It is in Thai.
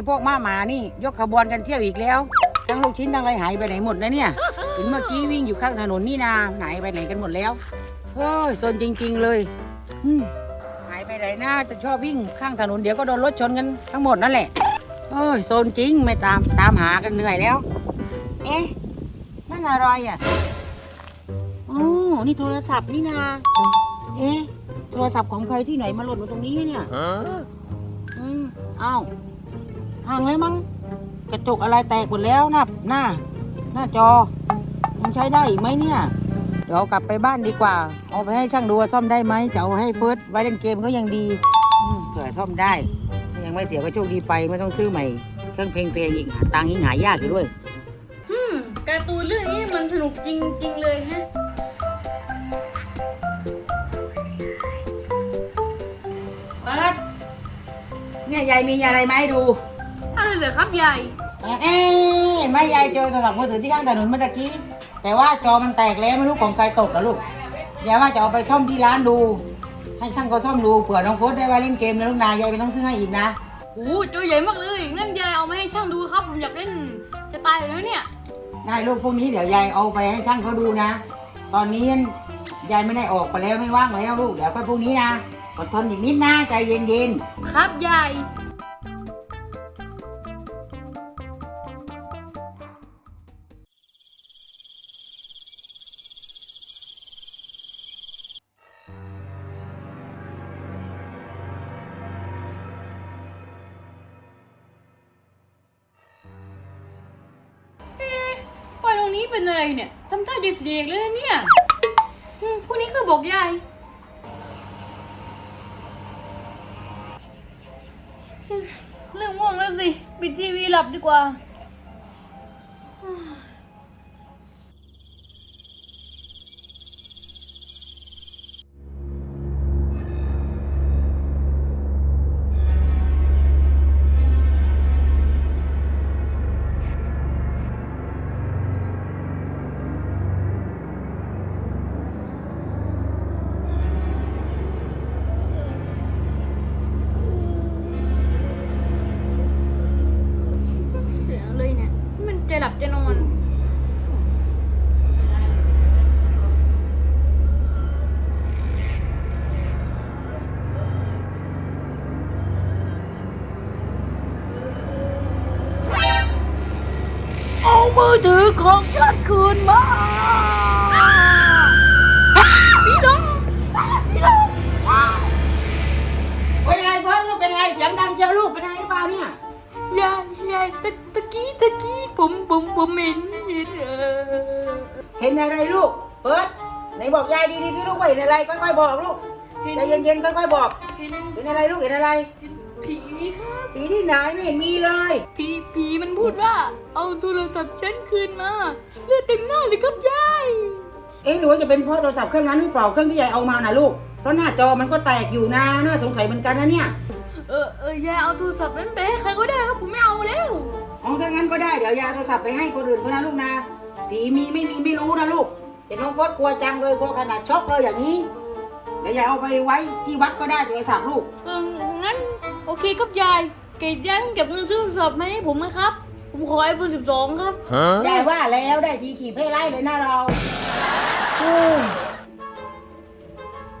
เอ้ยพวกม้าหมานี่ ยกขบวนกันเที่ยวอีกแล้ว ทั้งลูกชิ้นทั้งอะไรหายไปไหนหมดนะเนี่ยเห็นเมื่อกี้วิ่งอยู่ข้างถนนนี่นาหายไปไหนกันหมดแล้วเฮ้ยซนจริง ๆ เลยอืมหายไปไหนนะจะชอบวิ่งข้างถนนเดี๋ยวก็โดนรถชนกันทั้งหมดนั่นแหละเอ้ยโซนจริงไม่ตามตามหากันเหนื่อยแล้ว เอ๊ะนั่นอะไรอะอ๋อนี่โทรศัพท์นี่นาเอ๊ะโทรศัพท์ของใครที่ไหนมาหล่นมาตรงนี้เนี่ยอืมอ้าว ห่างแล้วมั้งกระจกอะไรแตกหมดแล้วหน้าหน้า หน้าจอมันใช้ได้อีกไหมเนี่ย เดี๋ยวเอากลับไปบ้านดีกว่า เอาไปให้ช่างดูว่าซ่อมได้ไหมจะเอาให้เฟิร์สไว้เล่นเกมก็ยังดีอืมเผื่อซ่อมได้ถ้ายังไม่เสียก็โชคดีไปไม่ต้องซื้อใหม่เครื่องเพลงๆอีกหาตังค์ยิ่งหายากอยู่ด้วยอืมการ์ตูนเรื่องนี้มันสนุกจริงๆเลยฮะเฟิร์สเนี่ยยายมีอะไรมาให้ดู อะไรเหรอครับยายเอ๊ะเห็นไหมยายเจอโทรศัพท์มือถือที่ข้างถนนเมื่อตะกี้ แต่ว่าจอมันแตกแล้วไม่รู้ของใครตกกับลูกยายว่าจะเอาไปซ่อมที่ร้านดู ให้ช่างเขาซ่อมดูเผื่อน้องโฟสได้ไว้เล่นเกมนะลูกนายยายไม่ต้องซื้อให้อีกนะโอ้โหตัวใหญ่มากเลยงั้นยายเอามาให้ช่างดูครับ ผมอยากเล่นจะตายอยู่แล้วเนี่ยได้ลูกพวกนี้เดี๋ยวยายเอาไปให้ช่างเขาดูนะ ตอนนี้ยายไม่ได้ออกไปแล้วไม่ว่างแล้วลูกเดี๋ยวค่อยพรุ่งนี้นะอดทนอีกนิดนะใจเย็นครับยาย งนี้เป็นอะไรเนี่ยทำท่าจะเสียกเลยนะเนี่ยอืมพวกนี้คือบอกยาย เรื่องง่วงแล้วสิ ปิดทีวีหลับดีกว่า จะหลับจะนอนเอามือถือของฉันคืนมา เห็นอะไรลูกเฟิร์สไหนบอกยายดีๆที่ลูกว่าเห็นอะไรค่อยๆบอกลูกเห็นใจเย็นๆค่อยๆบอก เห็นเห็นอะไรลูกเห็นอะไรเห็นผีครับปีที่ไหนไม่เห็นมีเลย ผีผีมันพูดว่า เอาโทรศัพท์ฉันคืนมาเลือดเต็มหน้าเลยครับยายเอ๊ะหรือว่าจะเป็นเพราะโทรศัพท์เครื่องนั้นหรือเปล่าเครื่องที่ยายเอามานะลูกเพราะหน้าจอมันก็แตกอยู่นะน่าสงสัยเหมือนกันนะเนี่ยเออเออยายเอาโทรศัพท์นั้นไปให้ใครก็ได้ครับผมไม่เอาแล้วอ๋อถ้างั้นก็ได้เดี๋ยวยายเอาโทรศัพท์ไปให้คนอื่นเขานะลูกนะ ผีมีไม่มีไม่รู้นะลูกเห็นน้องโฟสกลัวจังเลยกลัวขนาดช็อกเลยอย่างนี้เดี๋ยวยายเอาไปไว้ที่วัดก็ได้โทรศัพท์ลูก เอองั้นโอเคครับยายเกดยายเก็บเงินซื้อโทรศัพท์มาให้ผมไหมครับ ผมขอไอโฟน12ครับ ยายว่าแล้วได้ทีขี่เพ่ไล่เลยนะเราเฮ้ย